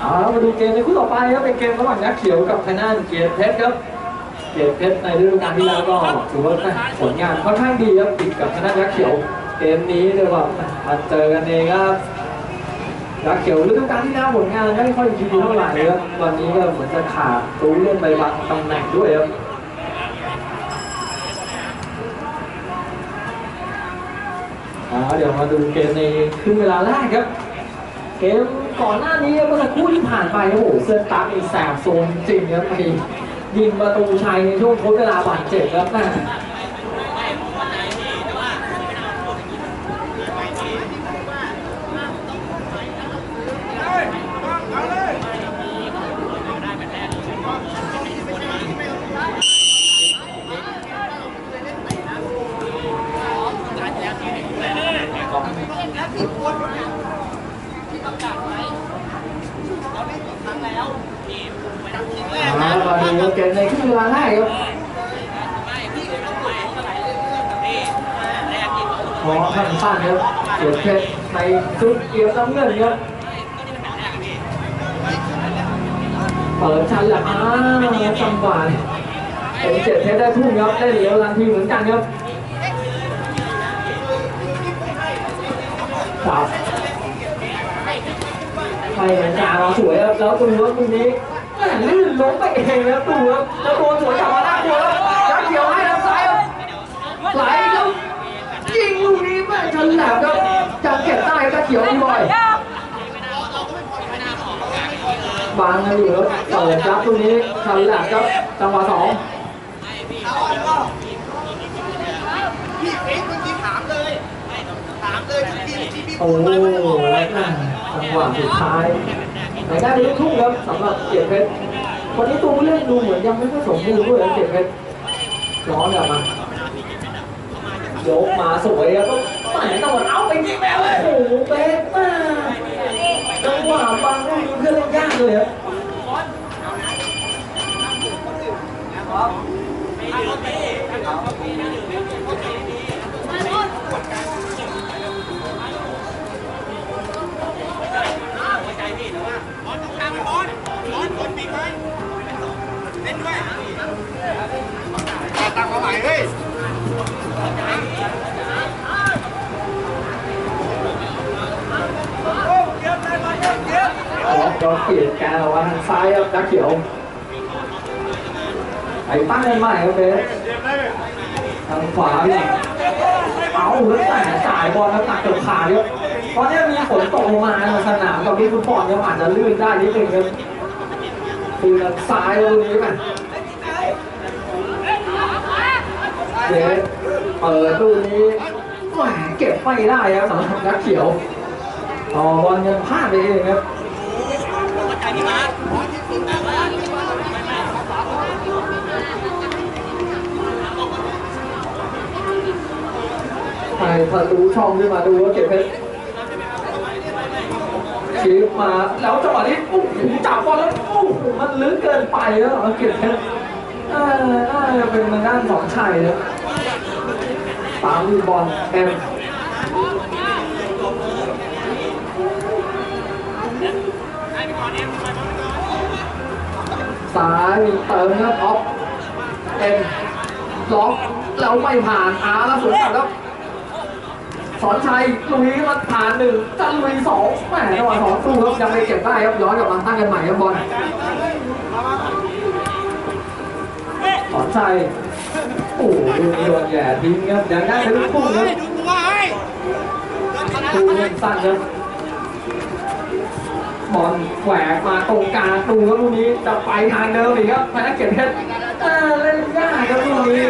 เอาละมาดูเกมในคู่ต่อไปครับเป็นเกมระหว่างนักเขียวกับทางด้านเกียรติเพชรครับ เกียรติเพชรในฤดูกาลที่แล้วก็ถือว่าผลงานค่อนข้างดีครับติดกับทางด้านนักเขียวเกมนี้เรียว่ามาเจอกันเองครับนักเขียวฤดูกาลที่แล้วผลงานไม่ค่อยดีเท่าไหร่ครับวันนี้ก็เหมือนจะขาดตัวเล่นไปบางตำแหน่งด้วยครับอ่าเดี๋ยวมาดูเกมในครึ่งเวลาแรกครับ เกม ก่อนหน้านี้เมื่อสักครู่ที่ผ่านไปโอ้โหเสื้อตั๊กนี่แสบโซนจริงครับไปยิงประตูชัยในช่วงทดเวลาบาดเจ็บแล้วนะอ่า มาดูเกมในครึ่งเวลาแรกครับขอขั้นสั้นครับเกียเพชรในชุดเกียร์น้ำเงินครับเปิดชันหละอ้าจังหวะเป็นเกียรติเพชรได้ทุ่งครับได้เหลียวทันทีเหมือนกันครับจับไปเหมือนจ่าเราสวยครับแล้วตัวว่าตรงนี้ ลื่นล้มไปเองครับตัวครับแล้วตัวสวยกลับมาหน้าตัวแล้วยักเขียวให้ทางซ้ายครับไหลครับยิงลูกนี้แม่ฉลับครับจับเก็บได้ครับเขียวอีบอยบางกันอยู่ครับเปิดจับตรงนี้ฉลับครับจังหวะสองพี่เอ็กซ์เมื่อกี้ถามเลยถามเลยทีมที่พี่โอ้โหจังหวะสุดท้าย ไหนได้เป็นลูกทุ่งครับสำหรับเกียรติเพชรคนนี้ตัวผู้เล่นดูเหมือนยังไม่ค่อยสมบูรณ์ด้วยนะเกียรติเพชรย้อนกลับมายกมาสวยแล้วก็แหมจังหวเอาไปยิงแมวเลยโอ้โหเป๊ะมากจังหวะบางลูกนี้เพื่อนเล่นยากเลยครับบอ ตั้งมาใหม่เฮ้ยจอเปลี่ยนกนออกมาทางซ้ายครับนักเขียวไอ้ตั้งกันใหม่ครับเบสทางขวาเนี่ยเอาแล้วแต่จ่ายบอลแล้วตัดเกือบขาดครับตอนนี้มีฝนตกลงมาในสนามกับที่ฟุตบอลเนี่ยอาจจะลื่นได้นิดนึงครับ ทางซ้ายตรงนี้มันเบสเปิดลูกนี้แหมเก็บไม่ได้ครับสำหรับนักเขียวต่อบอลยังพลาดไปเองครับใช่พอรู้ช่องขึ้นมาดูว่าเก็บเพชรชีฟมาแล้วจังหวะนี้โอ้โหจับบอลแล้ว มันลึกเกินไปแล้วเอาเก็บเพชรเออน่าจะเป็นทางด้านสองชัยนะตามลูบอลเอ็มซ้ายเติมครับออฟเอ็มล็อกแล้วไม่ผ่านอาแล้วสวนกลับแล้ว สอนชัยลุยมันผ่านหนึ่งจะลุยสองแหมจังหวะสองสู้ครับยังไม่เก็บได้ครับย้อนกลับมาตั้งกันใหม่ครับบอลสอนชัยโอ้โหโดนแย่ทิ้งครับยังได้เป็นลูกพุ่งครับดูตัวให้ดูเล่นสั้นครับบอลแหวกมาตรงกลางตูครับลูกนี้จะไปทางเดิมอีกครับพนักเก็บเพชรเล่นยากครับลูกนี้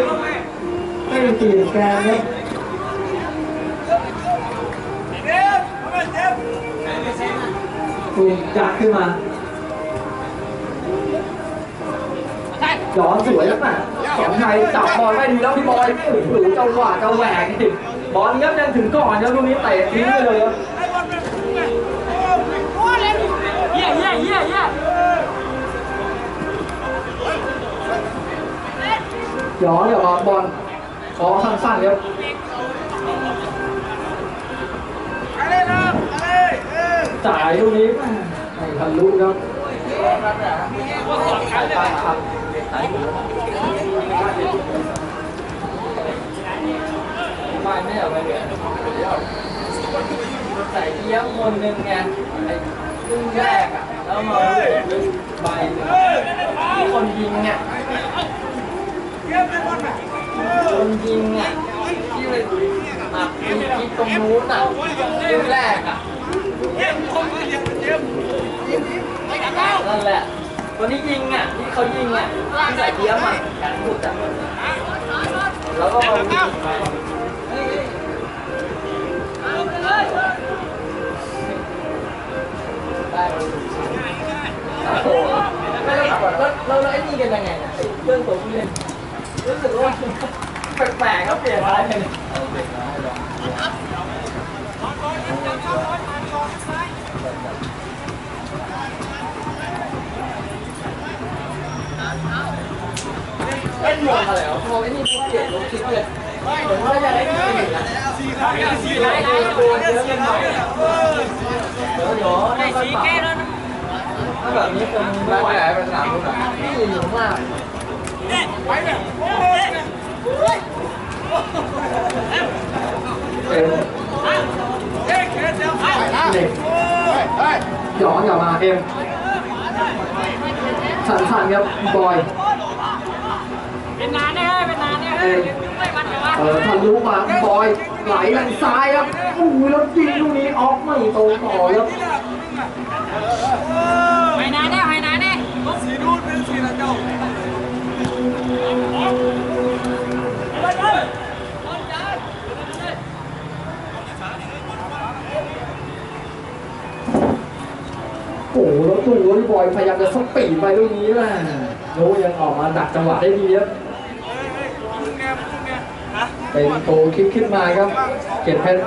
ไม่ตีแกนครับ ถูกจัดขึ้นมาย้อนสวยแล้วน่ะสองไทยจับบอลไม่ดีแล้วพี่บอยโอ้โหจังหวะจะแหวกนี่บอลครับยังถึงก่อนครับลูกนี้เตะทิ้งไปเลยครับยี่ยเยี่ยเยี่ยเยี่ยย้อกลับมาบอลขอสั้นๆครับ จ่ายลูกนี้ไม่ทะลุครับสองครั้ครับสายหูบ้านไม่เอาไปเลยใส่เยี่ยมคนหนึ่งไงครึ่งแรกอะแล้วมาลึกใบหนึ่งที่คนยิงเนี่ยคนยิงอะที่ไปมาปีที่ตรงนู้นอะครึ่งแรกอะ นั่นแหละคนที่ยิงอะที่เขายิงอะที่ใส่เทียมอะแขนสุดอะแล้วก็มาวิ่งไปได้โอ้โหไม่ต้องถามก่อนแล้วเราเราไอ้นี่กันยังไงนี่ยไอ้เรื่องตัวผู้เล่นรู้สึกว่าแปลกๆครับเปลี่ยนไรเนี่ย เล่นหมดมาแล้วพอไอ้นี่ปุ๊บ เปลี่ยนลงคิดเลยเหมือนว่าจะได้ที่สี่นะสี่ไล่ไล่ตัวเยอะเกินไปเดี๋ยวเดี๋ยวให้ค่อยปรับถ้าแบบนี้คงไม่ไหวไปสนามนู้นอะนี่อยู่ข้างล่างเอ็มเด็กหยองอย่ามาเอ็มสันสันครับบอยเป็นนานเนี่ยเป็นนานเนี่ยไม่มันแต่ว่าเออทะลุมาบอยไหลทางซ้ายครับโอ้ยแล้วยิงลูกนี้ออกไม่ตรงต่อครับไม่นานเนี่ยไม่นานเนี่ยโอ้โหแล้วดูว่าพี่บอยพยายามจะสปีดไปลูกนี้แหละโน้ยังออกมาดักจังหวะได้ดีครับ เป็นโกคิกขึ้นมาครับ เกียรติเพชร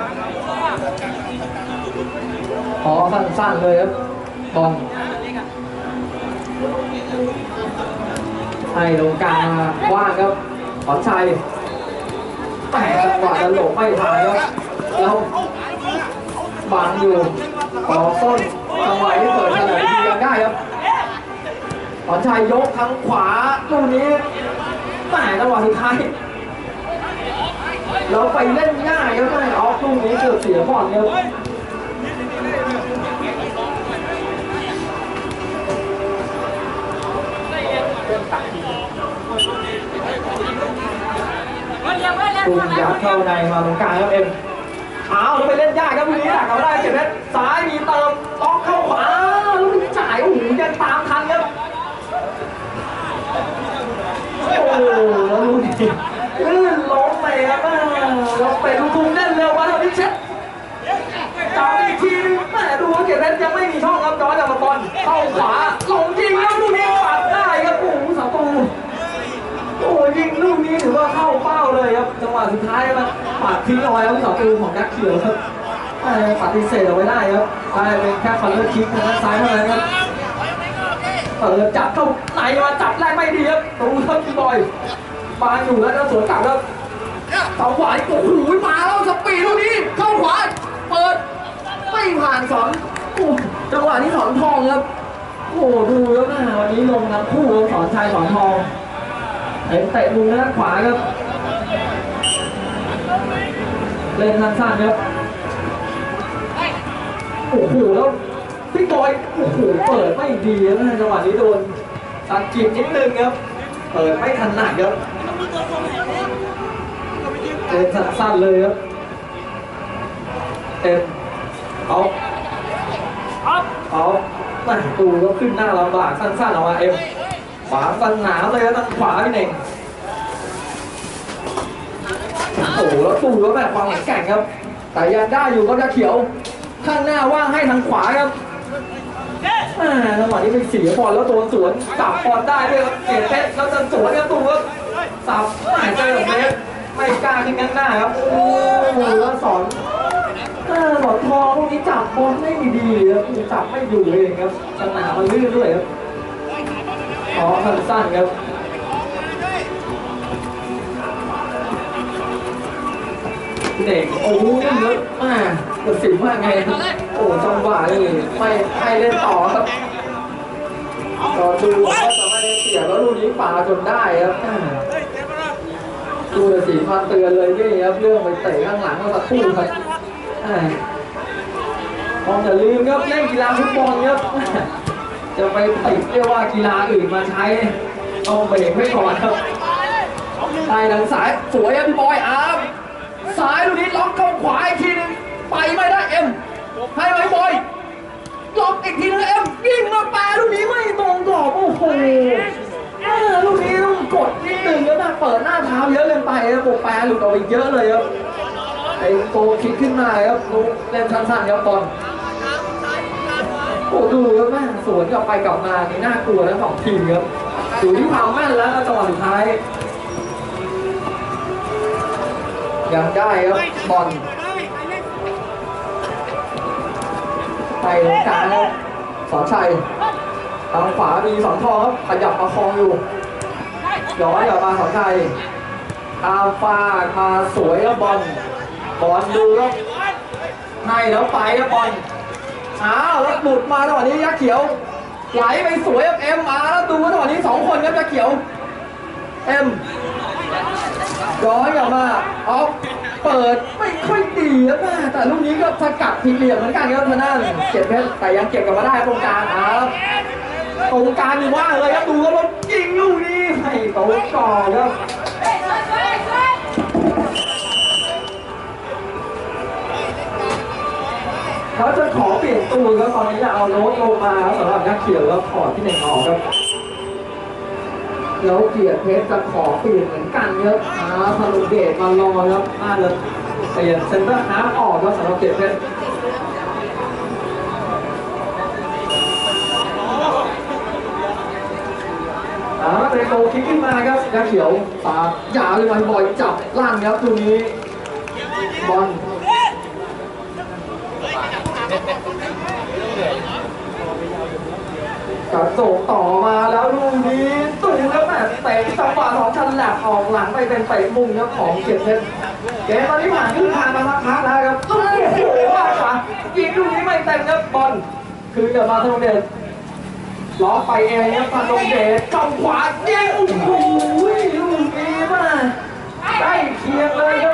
ขอสั้นๆเลยครับบอลให้ตรงกลางว่างครับขอนชัยแต่จังหวะจะหลบไม่ทันครับแล้วบังอยู่ต่อส้นจังหวะที่เปิดเฉลยทียังได้ครับขอนชัยยกทั้งขวาลูกนี้แต่จังหวะสุดท้าย เราไปเล่นง่ายครับไม่ออฟลูกนี้เกือบเสียบอลครับเยกเพื่อนเรียตุเพื่งอนยัดเข้าในมาตรงกลางครับเอ็มอ้าวแล้วไปเล่นยากครับลูกนี้ดักเอาได้เก็บเพชรซ้ายมีเติมล็อกเข้าขวาลูกนี้จ่ายโอ้โหยังตามทันครับ โอ้โหแล้วลูกนี้ลื่นล้มไปครับแม่เราไปลูกทุ่งเล่นเร็วมาเท่านี้เช็ดจับอีกทีนึงแม่ดูว่า เก็บเพชรยังไม่มีช่องครับจอจากบอลเข้าขวาลงยิงแล้วลูกนี้ปัดได้ครับโอ้โหสาตูโอ้ยยิงลูกนี้ถือว่าเข้าเป้าเลยครับจังหวะสุดท้ายมันปัดทิ้งเอาไว้แล้วสาตูของนักเขียวครับเอ่อปฏิเสธเอาไว้ได้ครับได้เป็นแค่ฟันเลือคิกทางด้านซ้ายเท่านั้นครับเปิดจับเข้าไหนมาจับแรกไม่ดีครับตูครับพี่บอยบาอยู่แล้วแล้วสวนกลับครับเสาขวาโอ้โหมาแล้วสปีดลูกนี้เข้าขวาเปิดไม่ผ่านสอนโอ้จังหวะนี้สอนทองครับ โอ้ดูแล้วนะวันนี้ลงทั้งคู่สอนชายสอนทองเห็นเตะมุมด้านขวาครับ เล่นสั้นๆครับโอ้โหแล้วพี่บอยโอ้โหเปิดไม่ดีนะจังหวะนี้โดนสังกิดนิดนึงครับ เปิดไม่ถนัดครับเล่นสั้นๆเลยครับเต็มเอาเอา ม่ตูก็ขึ้นหน้าลำบากสั้นๆออกมาเอ็มขวาสนหนาเลยครับทางขวาพี่เน่งโอ้โหแล้วตูก็แบบความแข็งแกร่งครับ แต่ยังได้อยู่ก็จะเขียวข้างหน้าว่างให้ทางขวาครับจังหวะนี้เป็นเสียบอลแล้วโดนสวนจับบอลได้ด้วยครับเสียเพชรแล้วจะสวนครับตูครับสับหายใจแบบนี้ไม่กล้าขึ้นข้างหน้าครับโอ้โหแล้วสอน หลอดทองพวกนี้จับบอลไม่ดีครับจับไม่อยู่เองครับสนามมันลื่นด้วยครับขอสั้นๆครับเด็กโอ้โหเยอะมากตัดสินว่าไง โอ้จังหวะนี่ไม่ให้เล่นต่อครับก็ดูว่าจะไม่ได้เสียแล้วลูกนี้ป่าจนได้ครับดูตัดสินมาเตือนเลยนี่ครับเรื่องไปเตะข้างหลังเมื่อสักครู่ครับ อ่าลองอย่าลืมครับเล่นกีฬาฟุตบอลครับ จะไปติดเรียกว่ากีฬาอื่นมาใช้ต้องเบรกไว้ก่อนครับใต้ทางซ้ายสวยครับพี่บอยอาร์มซ้ายลูกนี้ล็อกเข้าขวาอีกทีหนึงไปไม่ได้เอ็มให้ไหมบอยล็อกอีกทีนึงเอ็มยิงมาแปรลูกนี้ไม่ตรงกรอบโอ้โหลูกนี้ต้องกดนิดนึงแล้วนะเปิดหน้าเท้าเยอะเกินไปครับโอ้แปรหลุดออกไปเยอะเลยครับ โกคิดขึ้นมาครับลูกเล่นสั้นๆครับบอลโอ้ดูครับแม่สวนกลับไปกลับมานี่น่ากลัวทั้งสองทีมครับอยู่ที่ความแม่นแล้วจังหวะสุดท้าย ยังได้ครับบอลไปตรงกลางครับสอนชัยทางขวามีสอนทองครับขยับประคองอยู่ย้อนกลับมาสอนชัยตามฟากมาสวยครับบอล บอลดูครับให้แล้วไปครับบอลอ้าวแล้วหลุดมาจังหวะนี้ยักษ์เขียวไหลไปสวยครับเอ็มมาแล้วดูจังหวะนี้สองคนครับยักษ์เขียวเอ็มย้อนกลับมาออฟเปิดไม่ค่อยดีครับแม่แต่ลูกนี้ก็สกัดผิดเหลี่ยมเหมือนกันครับทางด้านเก็บเพชรแต่ยังเก็บกลับมาได้ตรงกลางครับตรงกลางนี่ว่างเลยครับดูครับแล้วยิงลูกนี้ให้ตรงก่อนครับ เขาจะขอเปลี่ยนตู้ครับตอนนี้จะเอาโน้ตลงมาสำหรับนักเขียวแล้วถอดที่หนึ่งออกครับแล้วเกียรติเพชรจะขอเปลี่ยนเหมือนกันครับอ่าพารุเดชมารอครับน่าจะเปลี่ยนเซนเตอร์ฮาร์ฟออกครับสำหรับเกียรติเพชรอ่าเป็นโกคิกขึ้นมาครับนักเขียวปาอย่าเลยมันบอยจับลั่นครับตรงนี้บอล กระโดดต่อมาแล้วลูกนี้ตุ้งแล้วแบบเตะจังหวะของชันแหลกออกหลังไปเป็นเตะมุมครับของเกียรติเพชรเกมตอนนี้ผ่านครึ่งทางมาสักพักแล้วครับโอ้โหว่าขวายิงลูกนี้ไม่เต็มครับบอลคือกับมาธนงเดชล้อไปเองครับมาธนงเดชช่องขวายิงโอ้โหลูกนี้มาได้เคียงเลยครับ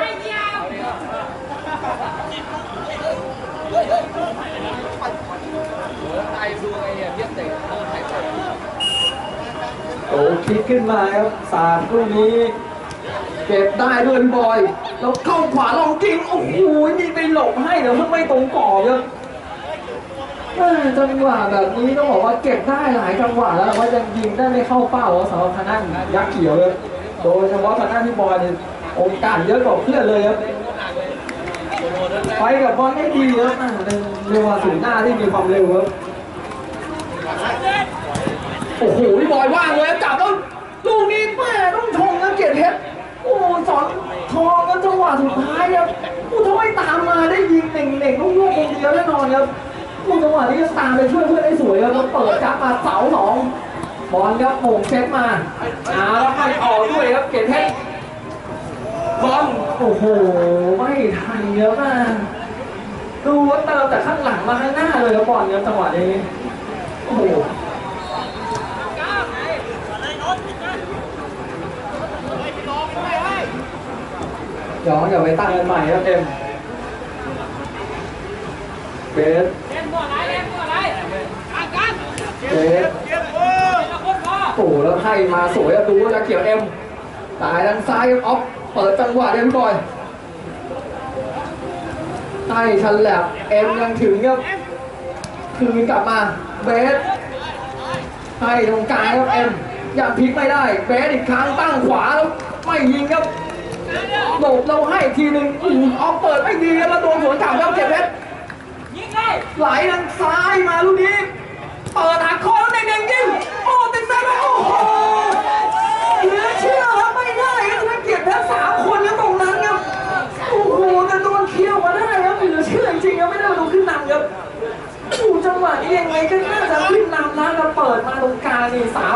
โอ้คิดขึ้นมาครับสาดลูกนี้ เก็บได้ด้วยพี่บอย แล้วเข้าขวาลองกิงโอ้โหยิงไปหลบให้แล้วมันไม่ตรงกรอบครับจังหวะแบบนี้ต้องบอกว่าเก็บได้หลายจังหวะแล้วแต่ว่ายังยิงได้ไม่เข้าเป้าสำหรับทางด้านยักษ์เขียวเลยโดยเฉพาะทางด้านพี่บอยเนี่ยโอกาสเยอะกว่าเพื่อนเลยครับไปกับบอลได้ดีครับเรียกว่าสูงหน้าที่มีความเร็วครับ โอ้โหพี่บอยว่างเลยจับแล้วลูกนี้แม่ต้องชมนะเกียรติเพชรโอ้สอนทองกันจังหวะสุดท้ายครับโอ้ถ้าไม่ตามมาได้ยิงเน่งๆลูกลูกคงเดียวแน่นอนครับโอ้จังหวะนี้ก็ตามไปช่วยเพื่อนได้สวยครับแล้วเปิดจับมาเสาสองบอลครับโมงเซตมาอ่าแล้วไม่ออกด้วยครับเกียรติเพชรบอลโอ้โหไม่ทันเยอะมากดูว่าเติมจากข้างหลังมาข้างหน้าเลยครับบอลครับจังหวะนี้โอ้โห ย้อนกลับไปตั้งกันใหม่ครับเอ็มเบสเล่นตัวไหนเล่นตัวไหนอากันเบสละคนพอโอ้โหแล้วให้มาสวยอะดูว่าจะเกี่ยวเอ็มตายด้านซ้ายออฟเปิดจังหวะเอ็มบอยให้ชันแหลบเอ็มยังถึงครับคืนกลับมาเบสให้ตรงกลางครับเอ็มยังพลิกไม่ได้เบสอีกครั้งตั้งขวาแล้วไม่ยิงครับ โดดเราให้อีกทีหนึ่งอื้อหือออฟเปิดไม่ดีครับแล้วโดนสวนกลับครับเจ็บเพชรยิงเลยไหลทางซ้ายมาลูกนี้ เปิดหักคอแล้วเด้งๆยิง โอ้เต็มๆเลยโอ้โหเหลือเชื่อครับไม่ได้ครับนักเกียรติแพ้สามคนครับตรงนั้นครับ โอ้โหแต่โดนเคี่ยวมาได้ครับเหลือเชื่อจริงๆครับไม่ได้มาดูขึ้นนำครับ โอ้จังหวะนี้ยังไงก็น่าจะขึ้นนำนะแล้วเปิดมาตรงกลางนี่สาม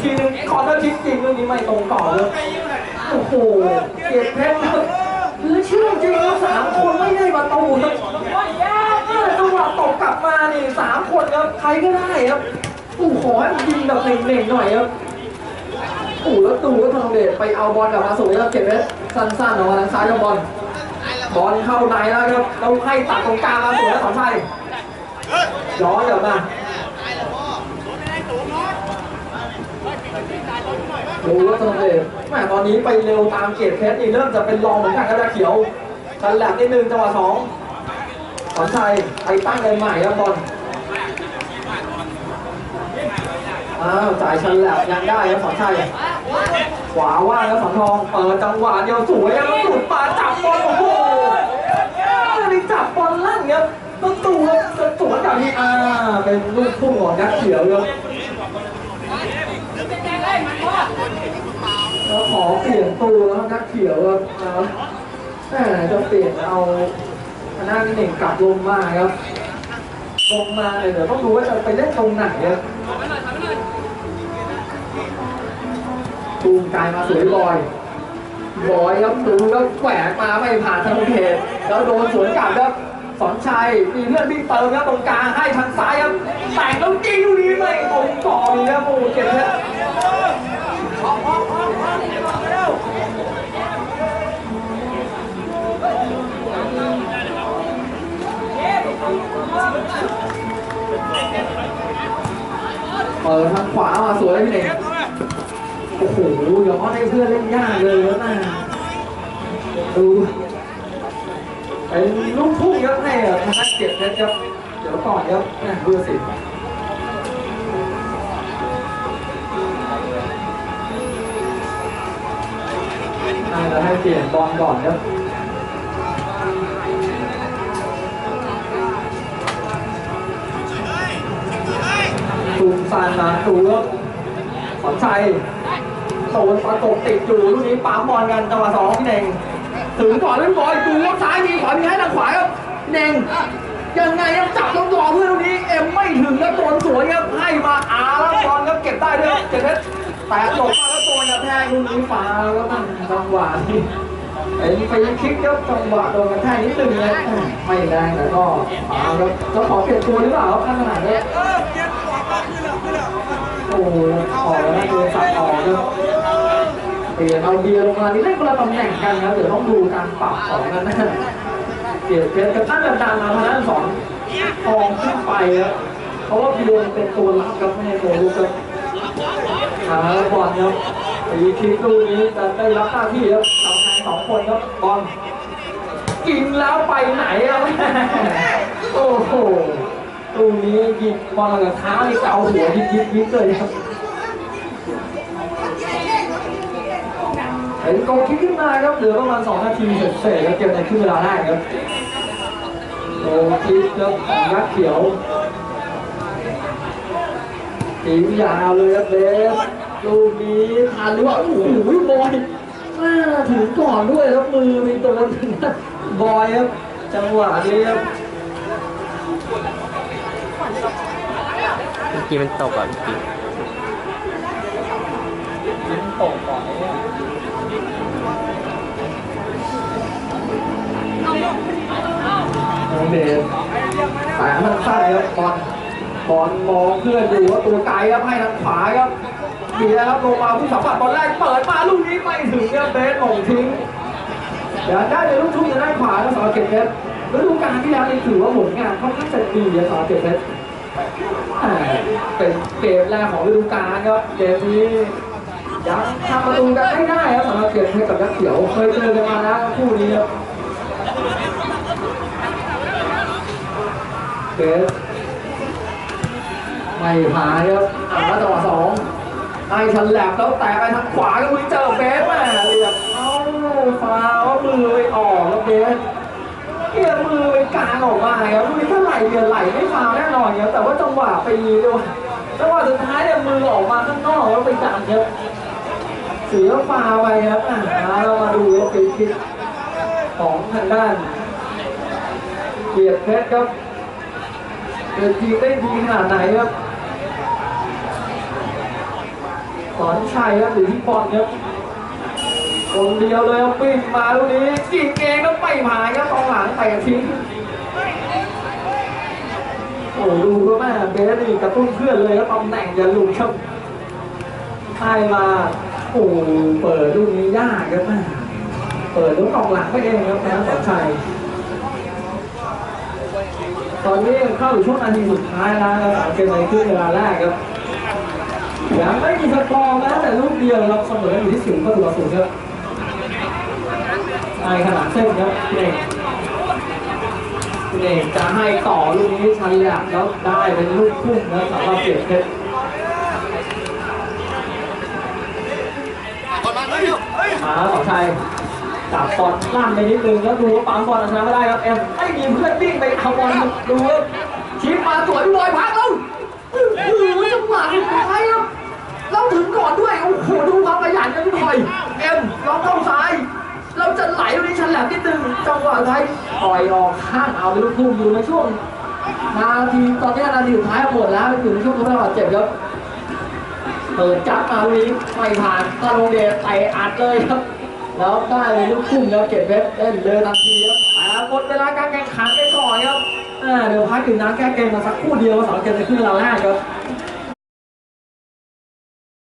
ทีนึงคอร์เตอร์ทิกจริงเรื่องนี้ไม่ตรงต่อเลยโอ้โหเกียรติเพชรครับเหลือเชื่อจริงครับสามคนไม่ได้ประตูครับเออจังหวะตกกลับมานี่สามคนครับใครก็ได้ครับโอ้ขอให้มันยิงแบบเหน่งๆหน่อยครับโอ้แล้วตูก็ทองเดชไปเอาบอลกลับมาสวยครับเกียรติเพชรสั้นๆออกมาทางซ้ายกับบอลบอลเข้าในแล้วครับเราให้ตัดตรงกลางมาสวยแล้วสอนชัยย้อนกลับมา ดูว่าตรงเลยแม่ตอนนี้ไปเร็วตามเกียรติเพชรนี่เริ่มจะเป็นรองเหมือนกันครับจะเขียวชันแหลมนิดนึงจังหวะสองสอนชัยไปตั้งเลยใหม่ครับบอลอ้าวจ่ายชันแหลมยังได้ครับสอนชัยขวาว่างแล้วสอนทองเปิดจังหวะเดียวสวยแล้วสุดปาจับบอลโอ้โหไม่ได้จับบอลลั่นครับประตูครับสวนจากนี้อ่าเป็นลูกพุ่งของยักษ์เขียวครับ แล้วขอเปลี่ยนตัวแล้วยักเขียวครับอ่าจะเปลี่ยนเอาคณะนี่เน่งกลับลงมาครับ ลงมาเลยเดี๋ยวต้องดูว่าจะไปเล่นตรงไหนครับตูมกายมาสวยบอยบอยครับดูแล้วแหวกมาไม่ผ่านทางเขตแล้วโดนสวนกลับครับสอนชัยมีเพื่อนวิ่งเติมครับตรงกลางให้ทางซ้ายครับแต่งแล้วจริงลูกนี้ไม่ตรงต่อเลยครับโอ้โหเจ็บเลย เปิดทางขวามาสวยพี่เน่งโอ้โหเดี๋ย้อนให้เพื่อนเล่นยากเลยแล้วนะดูเป็นลูกทุ่งครับให้ทางด้าเจ็บเพชรครับเดี๋ยวก่อนครับแม่เบอร์สิน่าจะให้เปลี่ยนบอลก่อนครับ ตูมซานมาดูครับสนชัยโดนประกบติดอยู่ลูกนี้ปั๊มบอลกันจังหวะสองพี่เน่งถึงก่อนเล่นบอลดูว่าซ้ายมีขวามีให้ทางขวาครับพี่เน่งยังไงครับจับต้องรอเพื่อนลูกนี้เอ็มไม่ถึงครับโดนสวยครับให้มาอาแล้วบอลครับเก็บได้ด้วยเจ็ดเพชรแต่หลบมาแล้วตัวกระแทกลูกนี้ฟาแล้วมันจังหวะที่ไอ้ไปยังคิกครับจังหวะโดนกระแทกนิดนึงเลยไม่แรงแต่ก็ฟาวครับจะขอเปลี่ยนตัวหรือเปล่าครับขนาดนี้ โอ้โหออกแล้วนะโดนสับออกครับเปลี่ยนเอาเบียร์ลงมานี่เล่นคนละตำแหน่งกันครับเดี๋ยวต้องดูการปรับของกันนะเปลี่ยนเพชรกับตั้งกันดันมาทางด้านสองทองขึ้นไปครับเพราะว่าเบียร์เป็นตัวรับครับไม่ใช่ตัวลุกครับขาบอลครับตีคิกลูกนี้จะได้รับหน้าที่ครับสำคัญสองคนครับบอลกินแล้วไปไหนครับโอ้ ยิงบอลกับเท้านี่เกาหัวยิบยิบยิบเลยครับเห็นโกคิกขึ้นมาครับเหลือประมาณ2นาทีเสร็จแล้วเกมในครึ่งเวลาแรกครับโกคิกครับของยักษ์เขียวตียาวเลยครับเบสลูกนี้ทันหรือว่าโอ้โหบอยมาถึงก่อนด้วยแล้วมือมีโดนถึงบอยครับจังหวะนี้ครับ เมื่อ กี้มันตกอะเมื่อกี้ยิ้มตกก่อนเนี่ยน้องเดชแต่มันสั้นครับบอลบอลมองเพื่อนอยู่ว่าตัวไกลครับให้ทางขวาครับดีแล้วครับลงมาผู้สัมผัสบอลแรกเปิดมาลูกนี้ไม่ถึงครับเบสหม่งทิ้งเดี๋ยวได้เลยลูกทุ่งจะได้ขวาแล้วสำหรับเก็บเพชรฤดูกาลที่แล้วนี่ถือว่าผลงานค่อนข้างจะดีนะสำหรับเก็บเพชร เป็นเกมแรกของฤดูกาลครับเกมนี้ยังทำประตูกันไม่ได้ครับสำหรับเก็บเพชรกับยักษ์เขียวเคยเจอกันมาแล้วคู่นี้ครับเบสไม่ผ่านครับอ่าแล้วจังหวะสองไอ้ชันแหลบแล้วแตะไปทางขวาก็วิ่งเจอเบสแม่เรียบเอ้าฟาวล์มือไปออกแล้วเบส เกี่ยมือไปกลางออกมาครับมือถ้าไหลเดียวไหลไม่ฟาวแน่นอนครับแต่ว่าจังหวะไปด้วยจังหวะสุดท้ายเนี่ยมือออกมาข้างนอกแล้วไปจับครับเสียฟาวไปครับอ่าเรามาดูว่าเป็นคิดของทางด้านเกียรติเพชรครับเกิดทีได้ดีขนาดไหนครับสอนชัยครับหรือที่บอลครับ คนเดียวเลยปิ้งมาลูกนี้ยิงเองก็ไม่ผ่านครับกองหลังไปทิ้งโอ้ดูก็แม่เบสนี่กระตุ้นเพื่อนเลยครับตำแหน่งอย่าหลุดครับให้มาโอ้เปิดลูกนี้ยากครับแม่เปิดลูกกองหลังไปเองครับนะสอชัยตอนนี้เข้าช่วงนาทีสุดท้ายแล้วครับเกมในครึ่งเวลาแรกครับยังไม่มีสกอร์แม้แต่ลูกเดียวครับเสมออยู่ที่ศูนย์ประตูต่อศูนย์ครับ ไอ้ขนาดเส้นครับพี่เอกพี่เอกจะให้ต่อลูกนี้ชันแหลกแล้วได้เป็นลูกพุ่งนะสำหรับเปลี่ยนเพชรก่อมาเร็วเฮ้ยมาสองชัยจับบอลลั่นไปนิดนึงแล้วดูว่าปั๊มบอลชนะไม่ได้ครับเอ็มไม่มีเพื่อนวิ่งไปเอาบอลดูครับชิปมาสวยบอยพักแล้วโอ้โหจังหวะสุดท้ายครับเราถึงก่อนด้วยโอ้โหดูความประหยัดกันพี่อยเอ็มล็อกเข้าซ้าย เราจะไหลตรงนี้ฉลับนิดนึงจังหวะท้ายปล่อยออกข้างเอาไปลูกทุ่มอยู่ในช่วง นาทีตอนนี้นาทีสุดท้ายหมดแล้วอยู่ในช่วงทดบาดเจ็บครับเปิดจับมาลูกนี้ไม่ผ่านตาลงเดชเตอัดเลยครับ แล้วได้เลยลูกทุ่มแล้วเก็บเพชรเล่นเลยทันทีครับแต่หมดเวลาการแข่งขันไปก่อนครับอ่าเดี๋ยวพักดื่มน้ำแก้เกมมาสักคู่เดียวสำหรับเกมในครึ่งเราแรกครับ